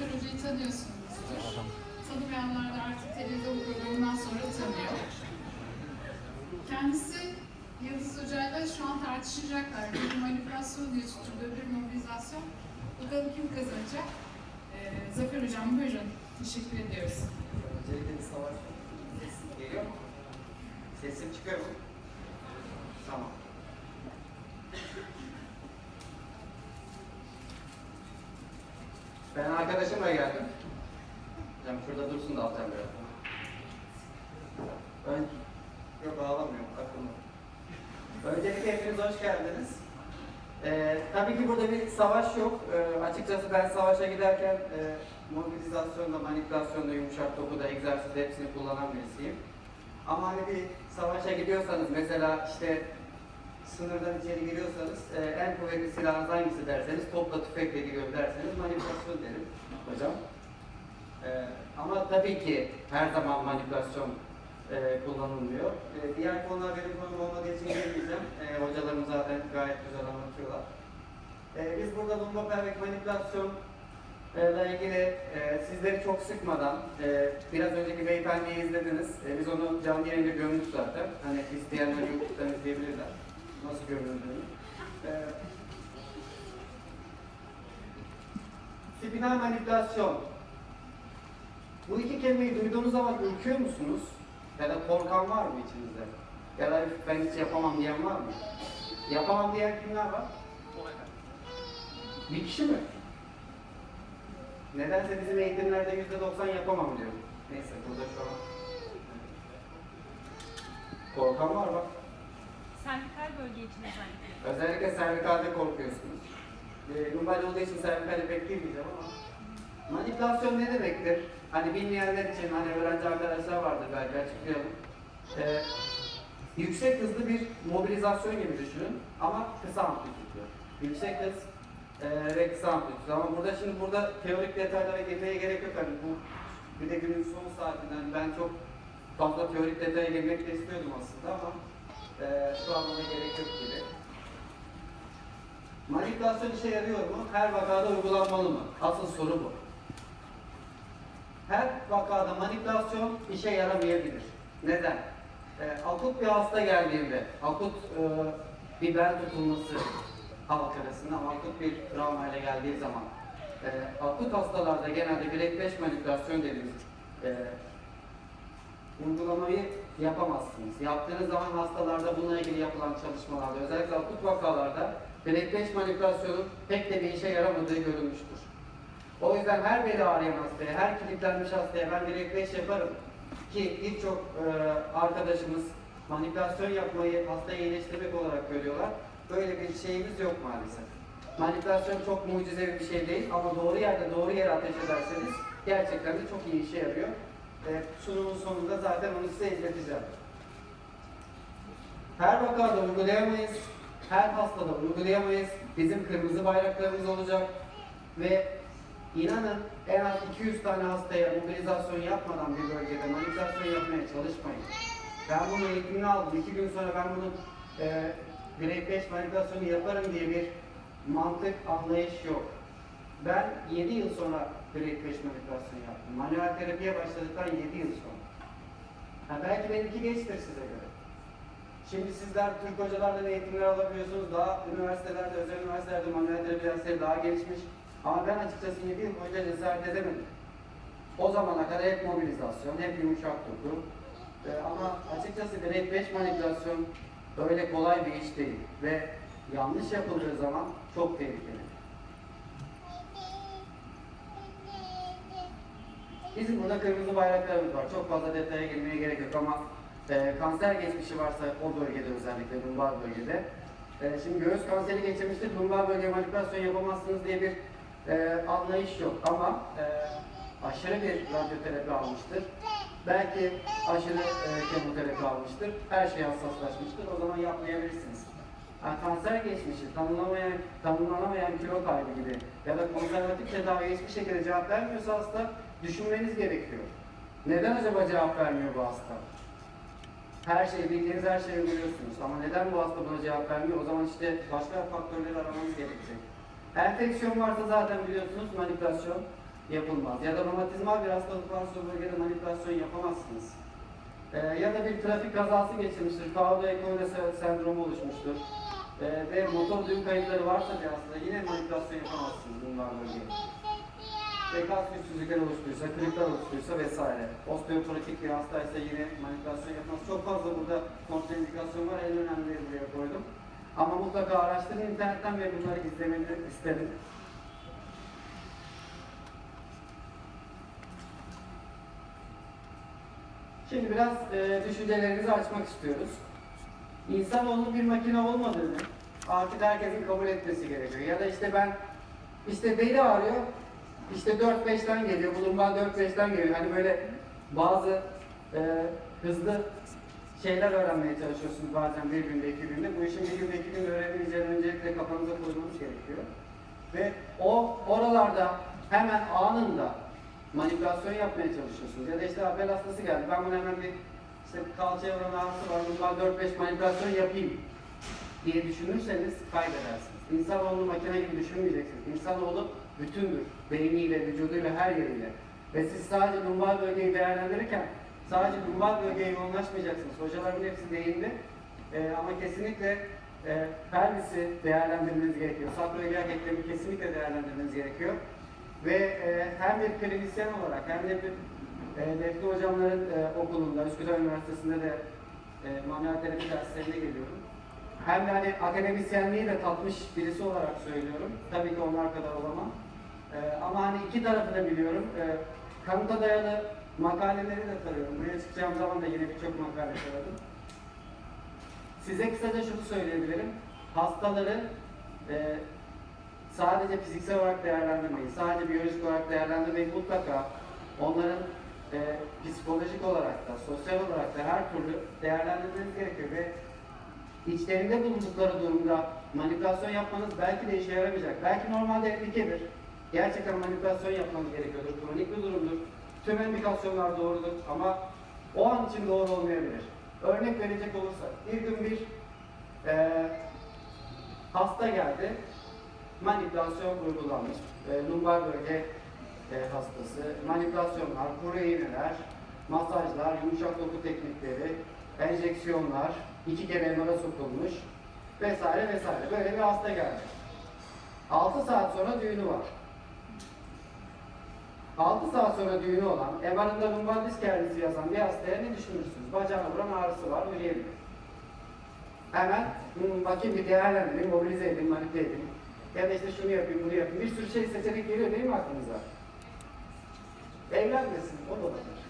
Zafer Hoca'yı tanıyorsunuzdur. Tanımayanlar da artık televizyon programından sonra tanıyor. Kendisi Yıldız Hoca'yla şu an tartışacaklar. Bir manipülasyon diye tutturduğu bir mobilizasyon. Bakalım kim kazanacak? Ee, Zafer Hocam buyurun. Teşekkür ediyoruz. Öncelikle bir savaş sesim geliyor mu? Sesim çıkıyor mu? Tamam. Ben arkadaşımla geldim. Hocam şurada dursun da alacağım biraz. Ön... Yok ağlamıyorum, aklımda. Öncelikle hepiniz hoş geldiniz. Ee, tabii ki burada bir savaş yok. Ee, açıkçası ben savaşa giderken e, mobilizasyonda, manipülasyonda, yumuşak dokuda, egzersiz hepsini kullanan birisiyim. Ama hani bir savaşa gidiyorsanız mesela işte sınırdan içeri giriyorsanız e, en kuvvetli silahınız hangisi derseniz topla tüfekle giriyorum derseniz manipülasyon derim hocam. E, ama tabii ki her zaman manipülasyon e, kullanılmıyor. E, diğer konular benim konum olmadığı için girmeyeceğim. E, hocalarım zaten gayet güzel anlatıyorlar. E, biz burada lumbopervek manipülasyon e, ile ilgili e, sizleri çok sıkmadan, e, biraz önceki beyefendiyi izlediniz. E, biz onu canlı yayında gömdük zaten. Hani isteyenler YouTube'dan izleyebilirler. Nasıl göründüğünü. E, spinal manipülasyon. Bu iki kelimeyi duyduğunuz zaman ürküyor musunuz? Ya da korkan var mı içinizde? Ya da ben hiç yapamam diyen var mı? Yapamam diyen kimler var? Bir kişi mi? Nedense bizim eğitimlerde yüzde doksan yapamam diyor. Neyse burada şu an. Korkan var bak. Servikal bölge için özellikle. Özellikle servikalde korkuyorsunuz. E, lumbar olduğu için servikale pek ama. Manipülasyon ne demektir? Hani bilmeyenler için hani öğrenci arkadaşlar vardır belki açıklayalım. E, yüksek hızlı bir mobilizasyon gibi düşünün ama kısa amplitüdlü. Yüksek hız e, ve kısa amplitüdlü. Ama burada şimdi burada teorik detaylara girmeye gerek yok. Hani bu bir de günün son saatinden ben çok fazla teorik detaya girmek de istiyordum aslında ama e, şu an ona gerek yok gibi. Manipülasyon işe yarıyor mu? Her vakada uygulanmalı mı? Asıl soru bu. Her vakada manipülasyon işe yaramayabilir. Neden? E, akut bir hasta geldiğinde, akut e, bir bel tutulması halk arasında akut bir travmayla geldiği zaman e, akut hastalarda genelde bilek 5 manipülasyon dediğimiz e, uygulamayı yapamazsınız. Yaptığınız zaman hastalarda bununla ilgili yapılan çalışmalarda özellikle akut vakalarda bilek 5 manipülasyonun pek de bir işe yaramadığı görülmüştür. O yüzden her beli ağrıyan hastaya, her kilitlenmiş hastaya ben bilek 5 yaparım ki birçok e, arkadaşımız manipülasyon yapmayı hastayı iyileştirmek olarak görüyorlar. Böyle bir şeyimiz yok maalesef. Manipülasyon çok mucizevi bir şey değil ama doğru yerde doğru yere ateş ederseniz gerçekten de çok iyi işe yarıyor. E, sunumun sonunda zaten onu size izleteceğim. Her vakada uygulayamayız, her hastada uygulayamayız. Bizim kırmızı bayraklarımız olacak ve inanın en az 200 tane hastaya mobilizasyon yapmadan bir bölgede manipülasyon yapmaya çalışmayın. Ben bunu eğitimini aldım. İki gün sonra ben bunu e, birey 5 manipülasyonu yaparım diye bir mantık, anlayış yok. Ben 7 yıl sonra 5 manipülasyon yaptım. Manuel terapiye başladıktan 7 yıl sonra. Ha, belki benimki geçtir size göre. Şimdi sizler Türk hocalardan eğitimler alabiliyorsunuz. Daha üniversitelerde, özel üniversitelerde manuel terapi daha gelişmiş. Ama ben açıkçası 7 yıl boyunca cesaret edemedim. O zamana kadar hep mobilizasyon, hep yumuşak doku. Ee, ama açıkçası direkt 5 manipülasyon öyle kolay bir iş değil. Ve yanlış yapıldığı zaman çok tehlikeli. Bizim burada kırmızı bayraklarımız var. Çok fazla detaya girmeye gerek yok ama e, kanser geçmişi varsa o bölgede özellikle lumbar bölgede. E, şimdi göğüs kanseri geçirmiştir, lumbar bölge manipülasyon yapamazsınız diye bir e, anlayış yok ama e, aşırı bir radyoterapi almıştır. Belki aşırı e, kemoterapi almıştır. Her şey hassaslaşmıştır. O zaman yapmayabilirsiniz. Yani kanser geçmişi, tanımlamayan, tanımlanamayan kilo kaybı gibi ya da konservatif tedaviye hiçbir şekilde cevap vermiyorsa hasta düşünmeniz gerekiyor. Neden acaba cevap vermiyor bu hasta? Her şeyi bildiğiniz her şeyi biliyorsunuz ama neden bu hasta buna cevap vermiyor? O zaman işte başka faktörleri aramanız gerekecek. Enfeksiyon varsa zaten biliyorsunuz manipülasyon yapılmaz. Ya da romatizmal bir hastalık varsa o bölgede manipülasyon yapamazsınız. Ee, ya da bir trafik kazası geçirmiştir, Paulo Ecoyle sendromu oluşmuştur. Ee, ve motor duyum kayıpları varsa bir hastada yine manipülasyon yapamazsınız bunlar bölgede. Ve kas güçsüzlükler oluştuysa, kırıklar oluştuysa vesaire. Osteoporotik bir hastaysa yine manipülasyon yapmaz. Çok fazla burada kontraindikasyon var, en önemlileri buraya koydum. Ama mutlaka araştırın internetten ve bunları izlemeni isterim. Şimdi biraz e, düşüncelerinizi açmak istiyoruz. İnsanoğlu bir makine olmadığını artık herkesin kabul etmesi gerekiyor. Ya da işte ben işte beli ağrıyor, işte 4-5'ten geliyor, bulunma 4-5'ten geliyor. Hani böyle bazı e, hızlı şeyler öğrenmeye çalışıyorsunuz bazen bir günde, iki günde. Bu işin bir günde, iki günde öğrenebileceğini öncelikle kafanıza koymanız gerekiyor. Ve o oralarda hemen anında manipülasyon yapmaya çalışıyorsunuz. Ya da işte apel hastası geldi. Ben bunu hemen bir işte kalçaya vuran ağrısı var. Bundan 4-5 manipülasyon yapayım diye düşünürseniz kaybedersiniz. İnsanoğlu makine gibi düşünmeyeceksiniz. İnsanoğlu bütündür. Beyniyle, vücuduyla, her yeriyle. Ve siz sadece lumbar bölgeyi değerlendirirken sadece lumbar bölgeye yoğunlaşmayacaksınız. Hocaların hepsi değindi. Ee, ama kesinlikle e, pelvisi değerlendirmeniz gerekiyor. Sakroiliak eklemi kesinlikle değerlendirmeniz gerekiyor. Ve e, hem bir klinisyen olarak hem de bir e, Defne hocamların e, okulunda, Üsküdar Üniversitesi'nde de e, manuel terapi derslerine geliyorum. Hem de hani akademisyenliği de tatmış birisi olarak söylüyorum. Tabii ki onlar kadar olamam. E, ama hani iki tarafı da biliyorum. E, kanıta dayalı makaleleri de tarıyorum. Buraya çıkacağım zaman da yine birçok makale taradım. Size kısaca şunu söyleyebilirim. Hastaları e, sadece fiziksel olarak değerlendirmeyin, sadece biyolojik olarak değerlendirmeyin. Mutlaka onların e, psikolojik olarak da, sosyal olarak da her türlü değerlendirmeniz gerekiyor ve içlerinde bulundukları durumda manipülasyon yapmanız belki de işe yaramayacak. Belki normalde tehlikedir. Gerçekten manipülasyon yapmanız gerekiyordur. Kronik bir durumdur. Tüm indikasyonlar doğrudur ama o an için doğru olmayabilir. Örnek verecek olursak, bir gün bir e, hasta geldi, manipülasyon uygulanmış. E, lumbar bölge e, hastası, manipülasyonlar, kuru iğneler, masajlar, yumuşak doku teknikleri, enjeksiyonlar, iki kere MR'a sokulmuş vesaire vesaire. Böyle bir hasta geldi. 6 saat sonra düğünü var. 6 saat sonra düğünü olan, MR'ında lumbar disk hernizi yazan bir hastaya ne düşünürsünüz? Bacağına vuran ağrısı var, yürüyemiyor. Hemen hmm, bakayım bir değerlendireyim, mobilize edeyim, manipüle edeyim. Ya da işte şunu yapayım, bunu yapayım. Bir sürü şey seçenek geliyor değil mi aklınıza? Evlenmesin, o da olabilir.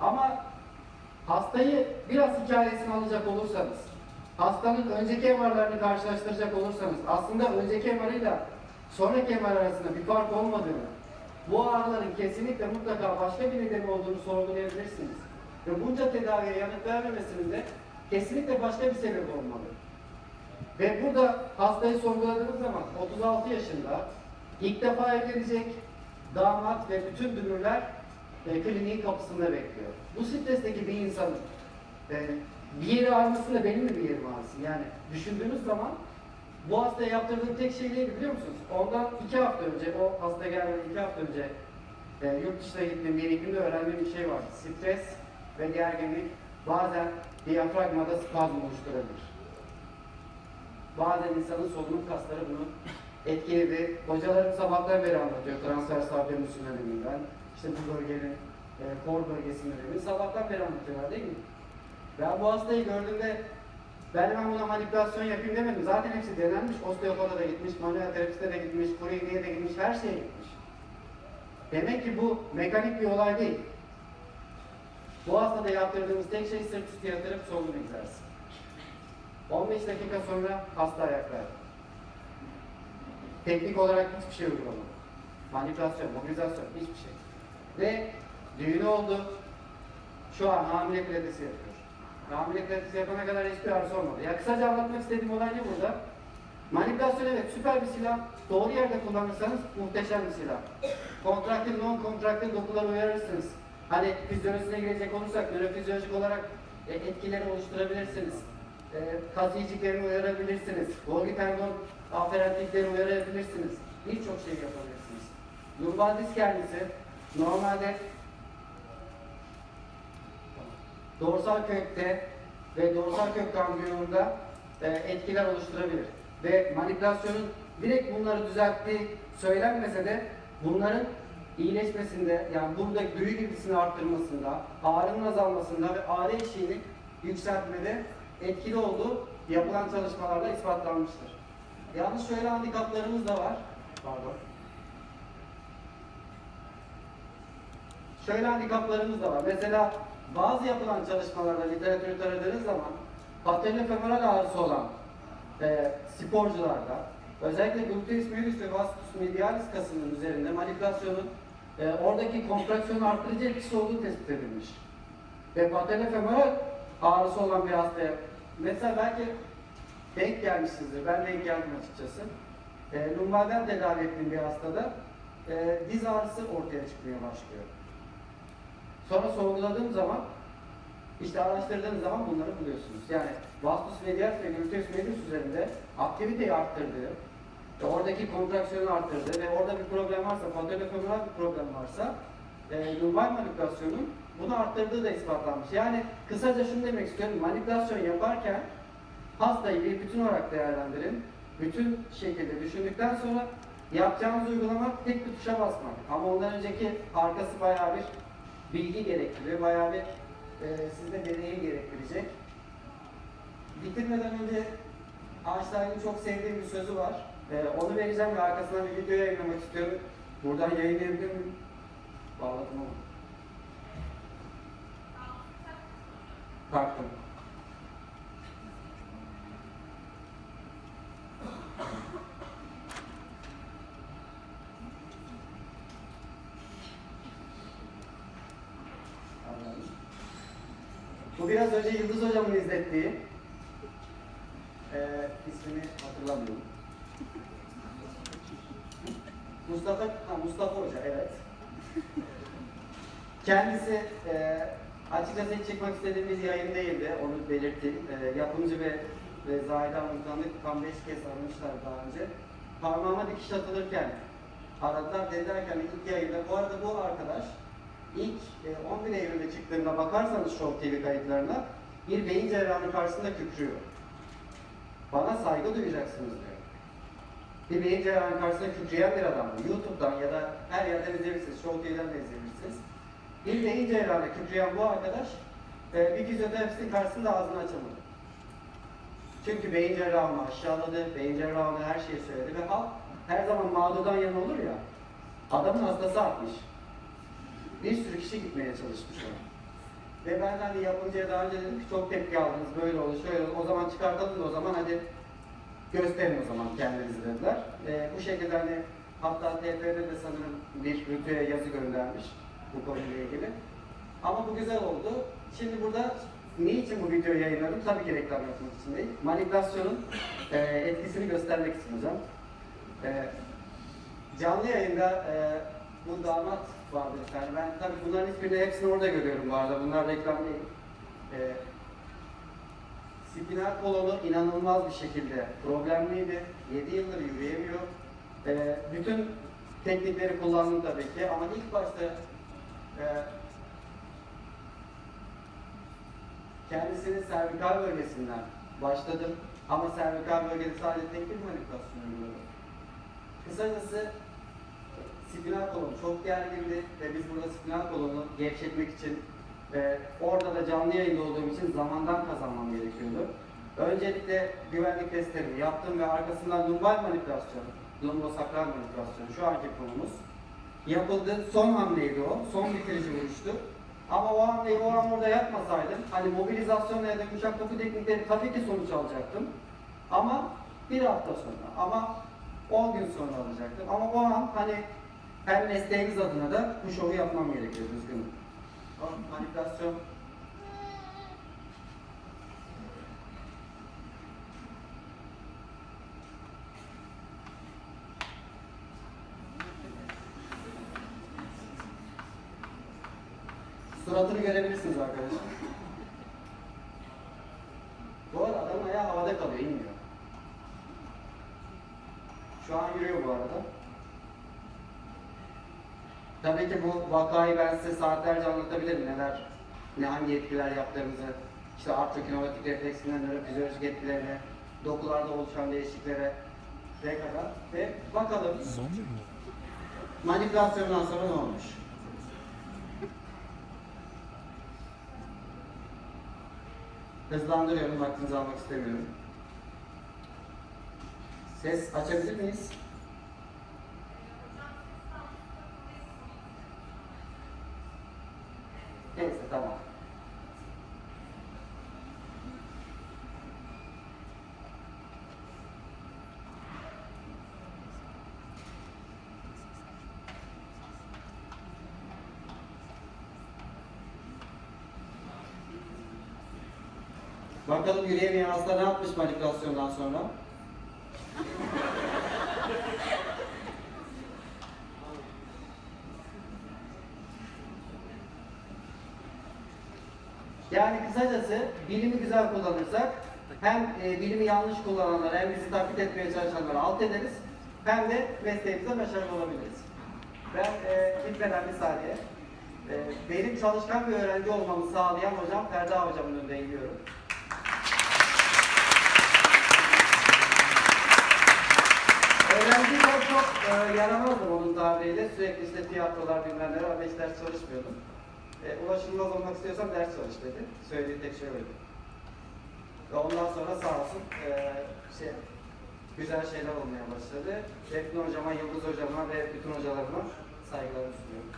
Ama hastayı biraz hikayesini alacak olursanız, hastanın önceki MR'larını karşılaştıracak olursanız, aslında önceki MR'ıyla sonraki MR arasında bir fark olmadığını, bu ağrıların kesinlikle mutlaka başka bir nedeni olduğunu sorgulayabilirsiniz. Ve bunca tedaviye yanıt vermemesinin de kesinlikle başka bir sebep olmalı. Ve burada hastayı sorguladığınız zaman 36 yaşında ilk defa evlenecek damat ve bütün dünürler e, kliniğin kapısında bekliyor. Bu stresteki bir insanın e, bir yeri ağrımasıyla benim de bir yerim ağrısın. Yani düşündüğünüz zaman bu hastaya yaptırdığım tek şey neydi biliyor musunuz? Ondan iki hafta önce, o hasta gelmeden iki hafta önce e, yurt dışına gittiğim bir öğrendiğim bir şey var. Stres ve gerginlik bazen diyafragmada spazm oluşturabilir. Bazen insanın solunum kasları bunu etkiledi. Hocalarım sabahtan beri anlatıyor transvers abdomen sinirlerinden. İşte bu bölgenin e, kor bölge sinirlerini sabahtan beri anlatıyorlar değil mi? Ben bu hastayı gördüğümde ben hemen buna manipülasyon yapayım demedim. Zaten hepsi denenmiş. Osteopata da gitmiş, manuel terapiste de gitmiş, kuru iğneye de gitmiş, her şeye gitmiş. Demek ki bu mekanik bir olay değil. Bu hastada yaptırdığımız tek şey sırt üstü yatırıp solunum egzersizi. 15 dakika sonra hasta ayakta. Teknik olarak hiçbir şey uygulamadı. Manipülasyon, mobilizasyon, hiçbir şey. Ve düğünü oldu. Şu an hamile pilatesi yapıyor. Hamile pilatesi yapana kadar hiçbir arıza olmadı. Ya kısaca anlatmak istediğim olay ne burada? Manipülasyon evet süper bir silah. Doğru yerde kullanırsanız muhteşem bir silah. Kontraktil, non kontraktil dokuları uyarırsınız. Hani fizyolojisine girecek olursak nörofizyolojik olarak e, etkileri oluşturabilirsiniz. E, kas yiyeceklerini uyarabilirsiniz. Golgi tendon aferentlikleri uyarabilirsiniz. Birçok şey yapabilirsiniz. Lumbar disk kendisi normalde dorsal kökte ve dorsal kök gangrenonunda e, etkiler oluşturabilir. Ve manipülasyonun direkt bunları düzelttiği söylenmese de bunların iyileşmesinde yani buradaki duyu girdisini arttırmasında, ağrının azalmasında ve ağrı eşiğini yükseltmede etkili olduğu yapılan çalışmalarla ispatlanmıştır. Yalnız şöyle handikaplarımız da var. Pardon. Şöyle handikaplarımız da var. Mesela bazı yapılan çalışmalarda literatürü taradığınız zaman patellofemoral ağrısı olan e, sporcularda özellikle gluteus medius ve vastus medialis kasının üzerinde manipülasyonun e, oradaki kontraksiyonu arttırıcı etkisi olduğu tespit edilmiş. Ve patellofemoral ağrısı olan bir hastaya mesela belki denk gelmişsinizdir. Ben denk geldim açıkçası. E, lumbalden tedavi ettiğim bir hastada e, diz ağrısı ortaya çıkmaya başlıyor. Sonra sorguladığım zaman işte araştırdığınız zaman bunları buluyorsunuz. Yani vastus medialis ve gluteus medius üzerinde aktiviteyi arttırdığı, ve oradaki kontraksiyonu arttırdığı ve orada bir problem varsa, patellofemoral bir problem varsa e, lumbar manipülasyonun bunu arttırdığı da ispatlanmış. Yani kısaca şunu demek istiyorum, manipülasyon yaparken hastayı bir bütün olarak değerlendirin. Bütün şekilde düşündükten sonra yapacağınız uygulama tek bir tuşa basmak. Ama ondan önceki arkası bayağı bir bilgi gerektiriyor, bayağı bir e, sizde deneyi gerektirecek. Bitirmeden önce Einstein'ın çok sevdiğim bir sözü var. E, onu vereceğim ve arkasından bir video yayınlamak istiyorum. Buradan yayınlayabilir miyim? Bağladım ama. Kalktım. Bu biraz önce Yıldız Hocam'ın izlettiği. Ee, ismini hatırlamıyorum. Mustafa, ha, Mustafa Hoca, evet. Kendisi e, açıkçası hiç çıkmak istediğimiz yayın değildi, onu belirteyim. E, yapımcı ve, ve Zahide tanıdık, tam beş kez aramışlar daha önce. Parmağıma dikiş atılırken aradılar, dediler ki hani ilk yayında, bu arada bu arkadaş ilk e, 11 Eylül'de çıktığında bakarsanız Show TV kayıtlarına bir beyin cerrahının karşısında kükrüyor. Bana saygı duyacaksınız diyor. Bir beyin cerrahının karşısında kükreyen bir adam. YouTube'dan ya da her yerden izleyebilirsiniz. Show TV'den de izleyebilirsiniz. Bir beyin cerrahına kükreyen bu arkadaş e, bir fizyoterapistin karşısında ağzını açamadı. Çünkü beyin cerrahını aşağıladı, beyin cerrahına her şeyi söyledi ve halk her zaman mağdurdan yana olur ya, adamın hastası artmış. Bir sürü kişi gitmeye çalışmış ona. Ve ben hani yapımcıya daha önce dedim ki çok tepki aldınız, böyle olur, şöyle olur, o zaman çıkartalım o zaman hadi gösterin o zaman kendinizi dediler. Ee, bu şekilde hani hatta TF'de de sanırım bir rütüye yazı göndermiş bu konuyla ilgili. Ama bu güzel oldu. Şimdi burada niçin bu videoyu yayınladım? Tabii ki reklam yapmak için değil. Manipülasyonun e, etkisini göstermek için hocam. E, canlı yayında e, bu damat vardı tane. Ben tabii bunların hiçbirini hepsini orada görüyorum bu arada. Bunlar reklam değil. E, spinal kolonu inanılmaz bir şekilde problemliydi. 7 yıldır yürüyemiyor. E, bütün teknikleri kullandım tabii ki ama ilk başta e, kendisinin servikal bölgesinden başladım. Ama servikal bölgede sadece tek bir manipülasyon uyguladım. Kısacası spinal kolon çok gergindi ve biz burada spinal kolonu gevşetmek için ve orada da canlı yayında olduğum için zamandan kazanmam gerekiyordu. Öncelikle güvenlik testlerimi yaptım ve arkasından lumbar manipülasyon, lumbosakral manipülasyon şu anki konumuz yapıldı. Son hamleydi o. Son bitirici vuruştu. Ama o hamleyi o an orada yapmasaydım hani mobilizasyon ya da kuşak topu teknikleri tabii ki sonuç alacaktım. Ama bir hafta sonra ama 10 gün sonra alacaktım. Ama o an hani hem mesleğimiz adına da bu şovu yapmam gerekiyor düzgün. O manipülasyon Suratını görebilirsiniz arkadaşlar. Bu arada adamın ayağı havada kalıyor, inmiyor. Şu an yürüyor bu arada. Tabii ki bu vakayı ben size saatlerce anlatabilirim. Neler, ne hangi etkiler yaptığımızı, işte artrokinetik refleksinden nörofizyolojik etkilerine, dokularda oluşan değişikliklere ne kadar ve bakalım manipülasyondan sonra ne olmuş? Hızlandırıyorum, vaktinizi almak istemiyorum. Ses açabilir miyiz? Neyse tamam. Bakalım yürüyemeyen hasta ne yapmış manipülasyondan sonra? Yani kısacası bilimi güzel kullanırsak hem e, bilimi yanlış kullananları hem bizi taklit etmeye çalışanları alt ederiz hem de mesleğimizde başarılı olabiliriz. Ben e, gitmeden bir saniye e, benim çalışkan bir öğrenci olmamı sağlayan hocam Ferda hocamın önünde eğiliyorum. Öğrenciyken çok e, yaramazdım onun tabiriyle. Sürekli işte tiyatrolar bilmem neler ama hiç ders çalışmıyordum. E, ulaşılmaz olmak istiyorsan ders çalış dedi. Söylediği tek şey oydu. Ve ondan sonra sağ olsun e, şey, güzel şeyler olmaya başladı. Defne hocama, Yıldız hocama ve bütün hocalarıma saygılarımı sunuyorum.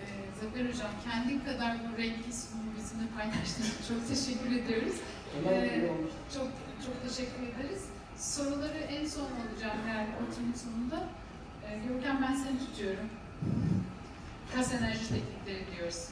Ee, Zafer Hocam kendi kadar bu renkli sunumu bizimle paylaştığınız için çok teşekkür ediyoruz. Ee, çok çok teşekkür ederiz. Soruları en son alacağım yani oturumun sonunda. Ee, Görkem ben seni tutuyorum. Kas enerji teknikleri diyoruz.